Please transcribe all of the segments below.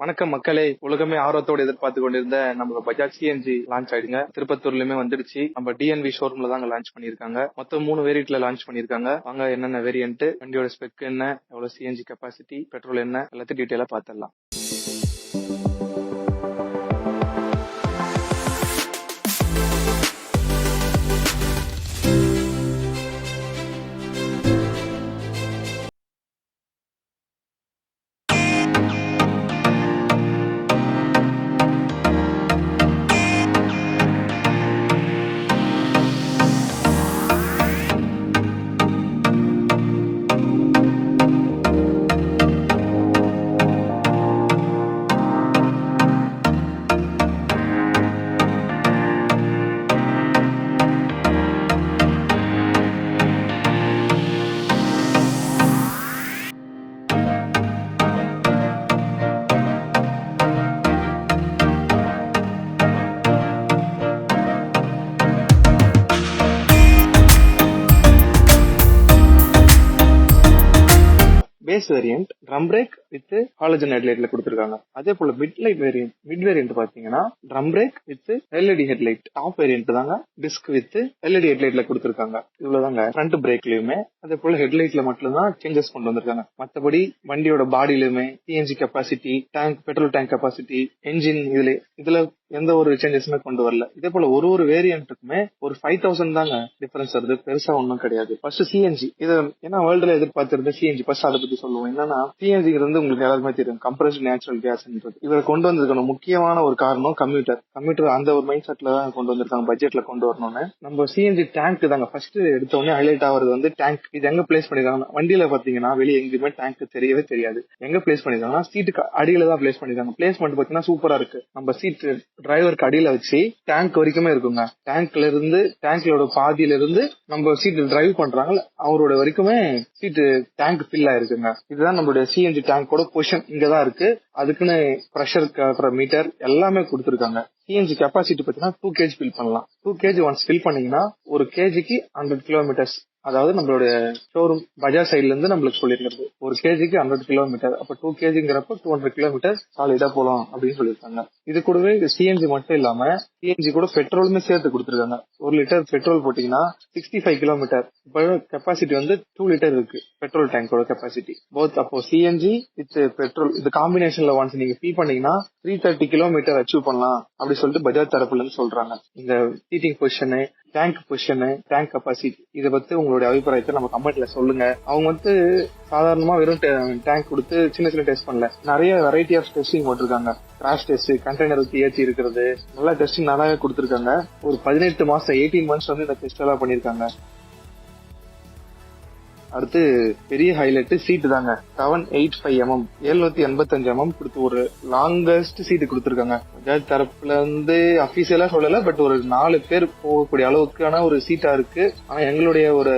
வணக்கம் மக்களே. உலகமே ஆர்வத்தோட எதிர்பார்த்து கொண்டிருந்த நம்ம பஜாஜ் சிஎன்ஜி லான்ச் ஆயிடுங்க. திருப்பத்தூர்லயுமே வந்துடுச்சு. நம்ம டிஎன்வி ஷோரூம்ல தாங்க லான்ச் பண்ணிருக்காங்க மொத்தம் மூணு வேரியட்ல லான்ச் பண்ணிருக்காங்க வாங்க என்னென்ன வேரியன்ட் வண்டியோட ஸ்பெக் என்ன எவ்வளவு சிஎன்ஜி கெப்பாசிட்டி பெட்ரோல் என்ன எல்லாத்தையும் டீட்டெயிலா பாத்திரலாம் variant drum brake with halogen ஹெட்லைட்ல கொடுத்துருக்காங்க. அதே போல mid light variant mid variant பாத்தீங்கன்னா drum brake with LED headlight top variant தாங்க டிஸ்க் வித் எல்இடி ஹெட்லைட்ல கொடுத்துருக்காங்க. இவ்வளவுதாங்க ஃப்ரண்ட் பிரேக்லயுமே அதே போல ஹெட்லைட்ல மட்டும்தான் சேஞ்சஸ் கொண்டு வந்திருக்காங்க. மத்தபடி வண்டியோட பாடியிலுமே CNG capacity tank petrol tank capacity engine இதுல இதுல எந்த ஒரு சேஞ்சஸுமே கொண்டு வரல. இதே போல ஒரு ஒரு வேரியன்ட்டுக்குமே ஒரு ஃபைவ் தௌசண்ட் தாங்க டிஃபரன்ஸ் வருது. பெருசா ஒன்றும் கிடையாது. ஃபர்ஸ்ட் சிஎன்ஜி இது ஏன்னா வேர்ல்டுல எதிர்பார்த்திருந்த சிஎன்ஜி ஃபர்ஸ்ட் அதை பத்தி சொல்லுவோம். என்னன்னா சிஎன்ஜி வந்து உங்களுக்கு எல்லாருமே தெரியும். கம்ப்ரஸ்ட் நேச்சுரல் கேஸ்ன்றது இவரை கொண்டு வந்ததுக்கான முக்கியமான ஒரு காரணம் கம்ப்யூட்டர் கம்ப்யூட்டர் அந்த ஒரு மைண்ட் செட்ல தான் கொண்டு வந்திருக்காங்க பட்ஜெட்ல கொண்டு வரணும்னு. நம்ம சிஎன்ஜி டேங்க் தாங்க. ஃபர்ஸ்ட் எடுத்த உடனே ஹைலைட் ஆகுறது வந்து டேங்க் இது எங்க பிளேஸ் பண்ணிருக்காங்க வண்டியில பாத்தீங்கன்னா வெளியே எங்கேயுமே டேங்க் தெரியவே தெரியாது. எங்க பிளேஸ் பண்ணிருக்காங்கன்னா சீட்டுக்கு அடியில தான் பிளேஸ் பண்ணிருக்காங்க. பிளேஸ்மெண்ட் பாத்தீங்கன்னா சூப்பரா இருக்கு. நம்ம சீட் டிரைவருக்கு அடியில வச்சு டேங்க் வரைக்குமே இருக்குங்க. டேங்க்ல இருந்து டேங்க்லோட பாதியில இருந்து நம்ம சீட் டிரைவ் பண்றாங்க. அவரோட வரைக்குமே சீட்டு டேங்க் ஃபில் ஆயிருக்குங்க. இதுதான் நம்மளுடைய சிஎன்ஜி டேங்கோட பொசிஷன் இங்கதான் இருக்கு. அதுக்குன்னு ப்ரெஷர் காட்டுற மீட்டர் எல்லாமே கொடுத்துருக்காங்க. சிஎன்ஜி கெப்பாசிட்டி பார்த்தீங்கன்னா டூ கேஜி ஃபில் பண்ணலாம். டூ கேஜி ஒன்ஸ் ஃபில் பண்ணீங்கன்னா ஒரு கேஜிக்கு ஹண்ட்ரட் கிலோமீட்டர்ஸ் அதாவது நம்மளுடைய ஷோரூம் பஜாஜ் சைட்ல இருந்து நம்மளுக்கு சொல்லியிருக்கிறது. ஒரு கேஜிக்கு ஹண்ட்ரட் கிலோமீட்டர் அப்ப டூ கேஜிங்கிறப்ப டூ ஹண்ட்ரட் கிலோமீட்டர் சாலிடா போலாம் அப்படின்னு சொல்லியிருக்காங்க. இது கூடவே சிஎன்ஜி மட்டும் இல்லாம சிஎன்ஜி கூட பெட்ரோலுமே சேர்த்து கொடுத்துருக்காங்க. ஒரு லிட்டர் பெட்ரோல் போட்டீங்கன்னா சிக்ஸ்டி ஃபைவ் கிலோமீட்டர் இப்போ கெப்பாசிட்டி வந்து டூ லிட்டர் இருக்கு பெட்ரோல் டேங்கோட கெப்பாசிட்டி போத் அப்போ சிஎன்ஜி வித் பெட்ரோல் இது காம்பினேஷன்ல ஒன்ஸ் நீங்க ஃபீல் பண்ணீங்கன்னா த்ரீ தேர்ட்டி கிலோமீட்டர் அச்சீவ் பண்ணலாம் அப்படி சொல்லிட்டு பஜாஜ் தரப்புல இருந்து சொல்றாங்க. இந்த seating position tank position tank capacity இதை பத்தி உங்களுடைய அபிப்பிராயத்தை நம்ம கமெண்ட்ல சொல்லுங்க. அவங்க வந்து சாதாரணமா வெறும் டேங்க் கொடுத்து சின்ன சின்ன டெஸ்ட் பண்ணல. நிறைய வெரைட்டி ஆஃப் டெஸ்டிங் போட்டிருக்காங்க. கிராஷ் டெஸ்ட் கண்டெய்னர் ஏற்றி இருக்கிறது. நல்லா டெஸ்டிங் நல்லாவே கொடுத்துருக்காங்க. ஒரு பதினெட்டு மாசம் எயிட்டீன் மந்த்ஸ் வந்து இந்த டெஸ்ட் எல்லாம் பண்ணிருக்காங்க அடுத்து பெரிய ஹைலைட் சீட்டு தாங்க. செவன் எயிட் ஃபைவ் எம்எம் எழுநூத்தி எண்பத்தஞ்சு எம்எம் கொடுத்து ஒரு லாங்கஸ்ட் சீட்டு கொடுத்துருக்காங்க. பஜாஜ் தரப்புல இருந்து அபிஷியலா சொல்லல பட் ஒரு நாலு பேர் போகக்கூடிய அளவுக்கான ஒரு சீட்டா இருக்கு. ஆனா எங்களுடைய ஒரு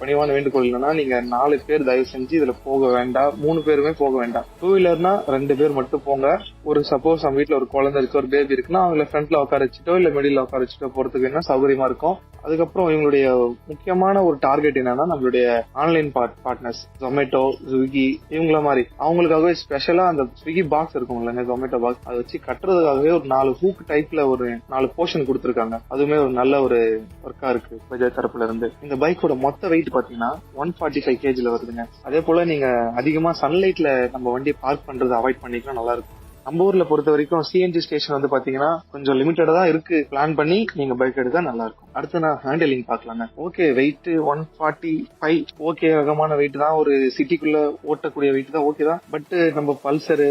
பணிவான வேண்டுகோள் என்னன்னா நீங்க நாலு பேர் தயவு செஞ்சு இதுல போக வேண்டாம். மூணு பேருமே போக வேண்டாம். டூ வீலர்னா ரெண்டு பேர் மட்டும் போங்க. ஒரு சப்போஸ் நம்ம வீட்டுல ஒரு குழந்தை இருக்கு ஒரு பேபி இருக்குன்னா அவங்கள ஃப்ரண்ட்ல உட்கார வச்சுட்டோ இல்ல மிடில் உட்கார வச்சுட்டோ போறதுக்கு என்ன சௌகரியமா இருக்கும். அதுக்கப்புறம் இவங்களுடைய முக்கியமான ஒரு டார்கெட் என்னன்னா நம்மளுடைய online part partners Zomato Swiggy இவங்கள மாதிரி. அவங்களுக்காகவே ஸ்பெஷலா அந்த ஸ்விக்கி பாக்ஸ் இருக்கும் இல்லைங்க ஜொமேட்டோ பாக்ஸ் அதை வச்சு கட்டுறதுக்காகவே ஒரு நாலு ஹூக் டைப்ல ஒரு நாலு போர்ஷன் கொடுத்துருக்காங்க. அதுவுமே ஒரு நல்ல ஒரு ஒர்க்கா இருக்கு பஜாஜ் தரப்புல இருந்து. இந்த பைக்கோட மொத்த வெயிட் பாத்தீங்கன்னா ஒன் ஃபார்ட்டி ஃபைவ் கேஜில வருதுங்க. அதே போல நீங்க அதிகமா சன்லைட்ல நம்ம வண்டியை பார்க் பண்றது அவாய்ட் பண்ணிக்கலாம் நல்லா இருக்கும். நம்ம ஊர்ல பொறுத்த வரைக்கும் சிஎன்ஜி ஸ்டேஷன் வந்து பாத்தீங்கன்னா கொஞ்சம் லிமிட்டடா தான் இருக்கு. பிளான் பண்ணி நீங்க பைக் எடுத்தா நல்லா இருக்கும். அடுத்து நான் ஹேண்டிலிங் பார்க்கலாங்க. Okay weight one forty five okay ரகமான weight தான். ஒரு சிட்டிக்குள்ள ஓட்டக்கூடிய வெயிட் தான். ஓகே தான். பட் நம்ம பல்சரு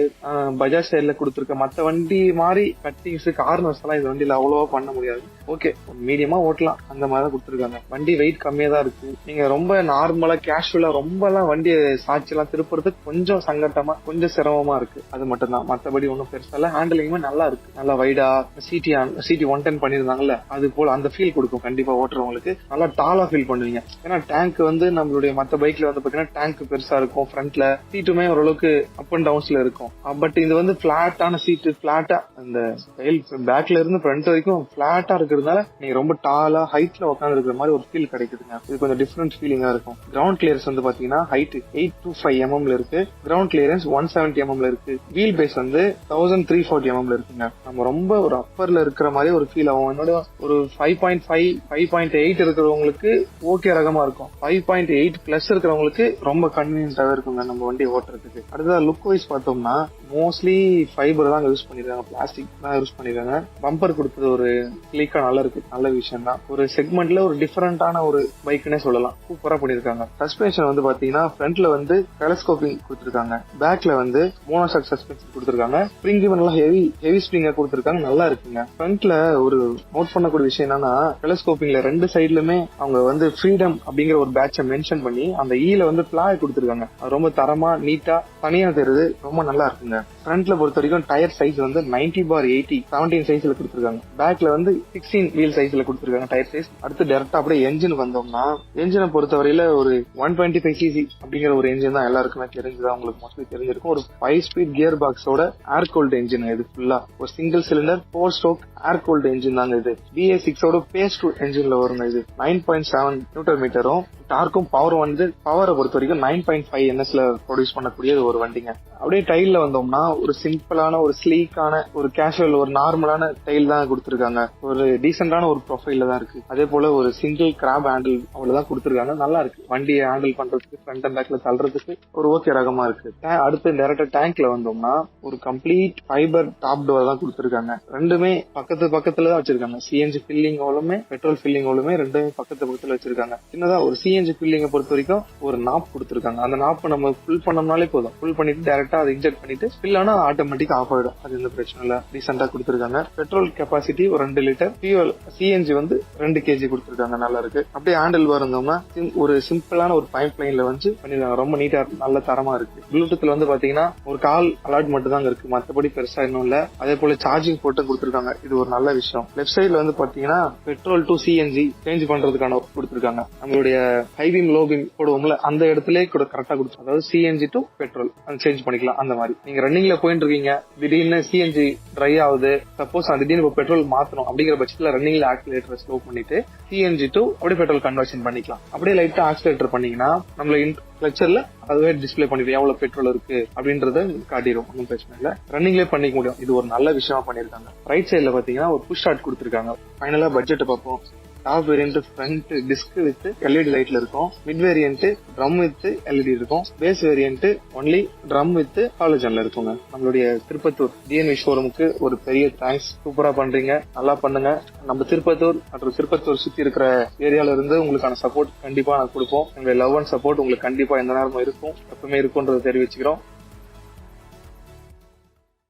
பஜாஜ் சைட்ல கொடுத்துருக்க மற்ற வண்டி மாதிரி கட்டிங்ஸ் கார்னர்ஸ் எல்லாம் இந்த வண்டியில அவ்வளவா பண்ண முடியாது. ஓகே மீடியமா ஓட்டலாம். அந்த மாதிரி தான் கொடுத்துருக்காங்க. வண்டி வெயிட் கம்மியா தான் இருக்கு. நீங்க ரொம்ப நார்மலா கேஷுவலா ரொம்ப எல்லாம் வண்டியை சாட்சி எல்லாம் திருப்புறதுக்கு கொஞ்சம் சங்கட்டமா கொஞ்சம் சிரமமா இருக்கு. அது மட்டும் தான். மற்றபடி ஒன்றும் பெருசா இல்லை. ஹேண்டிலிங்குமே நல்லா இருக்கு. நல்லா வைடா சிடி சிடி ஒன் டென் பண்ணியிருந்தாங்கல்ல அது போல அந்த ஃபீல் கொடுக்கும். இருக்கும். கண்டிப்பா ஓட்டுறவங்களுக்கு நல்லா டாலா ஃபீல் பண்ணுவீங்க. ஏன்னா டேங்க் வந்து நம்மளுடைய மத்த பைக்ல வந்து பாத்தீங்கன்னா டேங்க் பெருசா இருக்கும். ஃப்ரண்ட்ல சீட்டுமே ஓரளவுக்கு அப் அண்ட் டவுன்ஸ்ல இருக்கும். பட் இது வந்து பிளாட்டான சீட்டு பிளாட்டா அந்த பேக்ல இருந்து ஃப்ரண்ட் வரைக்கும் பிளாட்டா இருக்கிறதுனால நீங்க ரொம்ப டாலா ஹைட்ல உட்காந்து இருக்கிற மாதிரி ஒரு ஃபீல் கிடைக்குதுங்க. இது கொஞ்சம் டிஃப்ரெண்ட் ஃபீலிங்கா இருக்கும். கிரவுண்ட் கிளியர்ஸ் வந்து பாத்தீங்கன்னா ஹைட் எயிட் டூ ஃபைவ் எம்எம்ல இருக்கு. கிரவுண்ட் கிளியரன்ஸ் ஒன் செவன்டி எம்எம்ல இருக்கு. வீல் பேஸ் வந்து தௌசண்ட் த்ரீ ஃபார்ட்டி எம்எம்ல இருக்குங்க. நம்ம ரொம்ப ஒரு அப்பர்ல இருக்கிற மாதிரி ஒரு ஃபீல் ஆகும். என்னோட ஒரு five point five five point eight இருக்கிறவங்களுக்கு ஓகே ரகமா இருக்கும். ஃபைவ் பாயிண்ட் எயிட் பிளஸ் இருக்கிறவங்களுக்கு ரொம்ப கன்வீனியன்ட்டாக இருக்குங்க நம்ம வண்டி ஓட்டுறதுக்கு. அடுத்ததாக லுக் வைஸ் பார்த்தோம்னா மோஸ்ட்லி ஃபைபர் தான் யூஸ் பண்ணிருக்காங்க பிளாஸ்டிக் தான் யூஸ் பண்ணிருக்காங்க. பம்பர் கொடுத்தது ஒரு கிளிக்கா நல்லா இருக்கு நல்ல விஷயம் தான். ஒரு செக்மெண்ட்ல ஒரு டிஃபரெண்டான ஒரு பைக்னே சொல்லலாம். சூப்பரா பண்ணிருக்காங்க. சஸ்பென்ஷன் வந்து பாத்தீங்கன்னா ஃப்ரண்ட்ல வந்து டெலஸ்கோப்பிங் கொடுத்துருக்காங்க. பேக்ல வந்து மோனோசாக் சஸ்பென்ஷன் கொடுத்துருக்காங்க. ஸ்ப்ரிங் நல்லா ஹெவி ஹெவி ஸ்ப்ரிங்கா கொடுத்துருக்காங்க. நல்லா இருக்குங்க. ஃப்ரண்ட்ல ஒரு நோட் பண்ணக்கூடிய விஷயம் என்னன்னா டெலஸ்கோப்பிங்ல ரெண்டு சைட்லுமே அவங்க வந்து ஃப்ரீடம் அப்படிங்கிற ஒரு பேட்சை மென்ஷன் பண்ணி அந்த e ஈல வந்து பிளாய் கொடுத்துருக்காங்க. அது ரொம்ப தரமா நீட்டா தனியா தெரியுது. ரொம்ப நல்லா இருக்குங்க. Yeah. ஃப்ரண்ட்ல பொறுத்த வரைக்கும் டயர் சைஸ் வந்து 90 பார் எயிட்டி செவன்டீன் சைஸ்ல கொடுத்துருக்காங்க. பேக்ல வந்து சிக்ஸ்டீன் வீல் சைஸ்ல கொடுத்துருக்காங்க டயர் சைஸ் அடுத்து டேரக்டா அப்படியே என்ஜின் வந்தோம்னா என்ஜினை பொறுத்தவரையில ஒரு ஒன் டுவெண்ட்டி ஃபைவ் சிசி அப்படிங்கிற ஒரு என்ஜின் தான் எல்லாருக்குமே தெரிஞ்சுதான் உங்களுக்கு மோஸ்ட்லி தெரிஞ்சிருக்கும். ஒரு ஃபைவ் ஸ்பீட் கியர் பாக்ஸோட ஏர் கோல்டு என்ஜின் இது ஃபுல்லா ஒரு single cylinder four stroke air cooled engine தாங்க இது. பிஏ சிக்ஸோட பேஸ் டூ என்ஜின்ல வரும் இது. நைன் பாயிண்ட் செவன் நியூட்டர் மீட்டரும் டார்க்கும் பவர் வந்து பவரை பொறுத்த வரைக்கும் நைன் பாயிண்ட் ஃபைவ் என்எஸ்ல ப்ரொடியூஸ் பண்ணக்கூடிய ஒரு வண்டிங்க. அப்படியே டைல்ல வந்தோம்னா ஒரு சிம்பிளான ஒரு ஸ்லீக்கான ஒரு கேஷுவல் ஒரு நார்மலான டைல் தான் கொடுத்துருக்காங்க. ஒரு டீசென்டான ஒரு ப்ரொஃபைல தான் இருக்கு. அதே போல ஒரு சிங்கிள் கிராப் ஹேண்டில் அவ்வளவுதான் கொடுத்துருக்காங்க. நல்லா இருக்கு. வண்டியை ஹேண்டில் பண்றதுக்கு ஃப்ரண்ட் அண்ட் பேக்ல தள்ளுறதுக்கு ஒரு ஓகே ரகமா இருக்கு. அடுத்து டேரக்டா டேங்க்ல வந்தோம்னா ஒரு கம்ப்ளீட் ஃபைபர் டாப் டோர் தான் கொடுத்துருக்காங்க. ரெண்டுமே பக்கத்து பக்கத்துல தான் வச்சிருக்காங்க. சிஎன்ஜி ஃபில்லிங் ஓலுமே பெட்ரோல் ஃபில்லிங் ஓலுமே ரெண்டுமே பக்கத்து பக்கத்துல வச்சிருக்காங்க. சின்னதா ஒரு சிஎன்ஜி ஃபில்லிங்கை பொறுத்த வரைக்கும் ஒரு நாப் கொடுத்துருக்காங்க. அந்த நாப்பை நம்ம ஃபுல் பண்ணோம்னாலே போதும். ஃபுல் பண்ணிட்டு டேரக்டா அதை இன்ஜெக்ட் பண்ணிட்டு ஃபில் ஆனா ஆட்டோமேட்டிக் ஆஃப் ஆயிடும். அது எந்த பிரச்சனை இல்ல. ரீசெண்டா கொடுத்துருக்காங்க. பெட்ரோல் கெப்பாசிட்டி ஒரு ரெண்டு லிட்டர் ஃபியூல் சிஎன்ஜி வந்து ரெண்டு கேஜி கொடுத்துருக்காங்க. நல்லா இருக்கு. அப்படியே ஹேண்டில் பார் இருந்தோம்னா ஒரு சிம்பிளான ஒரு பைப் லைன்ல வந்து பண்ணிருக்காங்க. ரொம்ப நீட்டா நல்ல தரமா இருக்கு. ப்ளூடூத்ல வந்து பாத்தீங்கன்னா ஒரு கால் அலாட் மட்டும் தான் இருக்கு. மத்தபடி பெருசா இன்னும் இல்ல. அதே போல சார்ஜிங் போட்டு கொடுத்துருக்காங்க. இது ஒரு நல்ல விஷயம். லெஃப்ட் சைட்ல வந்து பாத்தீங்கன்னா பெட்ரோல் டு சிஎன்ஜி சேஞ்ச் பண்றதுக்கான கொடுத்துருக்காங்க. நம்மளுடைய ஹை பீம் லோ பீம் போடுவோம்ல அந்த இடத்துல கூட கரெக்டா கொடுத்து அதாவது சிஎன்ஜி டு பெட்ரோல் அந்த சேஞ்ச் பண்ணிக்கலாம். அந்த மாதிரி. நீங்க ரன்னிங்ல போயிட்டு இருக்கீங்க திடீர்னு சிஎன்ஜி ட்ரை ஆகுது. சப்போஸ் திடீர்னு இப்போ பெட்ரோல் மாத்தணும் அப்படிங்கிற பட்சத்துல ரன்னிங்ல ஆக்சிலேட்டர் ஸ்லோ பண்ணிட்டு சிஎன்ஜி டு அப்படியே பெட்ரோல் கன்வர்ஷன் பண்ணிக்கலாம். அப்படியே லைட்டா ஆக்சிலேட்டர் பண்ணீங்கன்னா நம்மள கிளச்சர்ல அதுவே டிஸ்ப்ளே பண்ணிடும். எவ்வளவு பெட்ரோல் இருக்கு அப்படின்றத காட்டிடும். ஒன்றும் பிரச்சனை இல்ல. ரன்னிங்லேயே பண்ணிக்க முடியும். இது ஒரு நல்ல விஷயமா பண்ணிருக்காங்க ரைட் சைடுல பாத்தீங்கன்னா ஒரு புஷ் ஷாட் கொடுத்துருக்காங்க. ஃபைனலா பட்ஜெட் பார்ப்போம். Top variant front disc with LED லைட்ல இருக்கும். Mid variant drum with LED இருக்கும். Base variant only drum with ஹாலஜன்ல இருக்குங்க. நம்மளுடைய திருப்பத்தூர் டிஎன்வி ஷோரூமுக்கு ஒரு பெரிய தேங்க்ஸ் சூப்பரா பண்றீங்க. நல்லா பண்ணுங்க. நம்ம திருப்பத்தூர் மற்றும் திருப்பத்தூர் சுத்தி இருக்கிற ஏரியால இருந்து உங்களுக்கான சப்போர்ட் கண்டிப்பா நான் கொடுப்போம். உங்களுடைய லவ் அண்ட் சப்போர்ட் உங்களுக்கு கண்டிப்பா எந்த நேரமும் இருக்கும். எப்பவுமே இருக்கும்ன்றதை தெரிவிச்சுக்கிறோம்.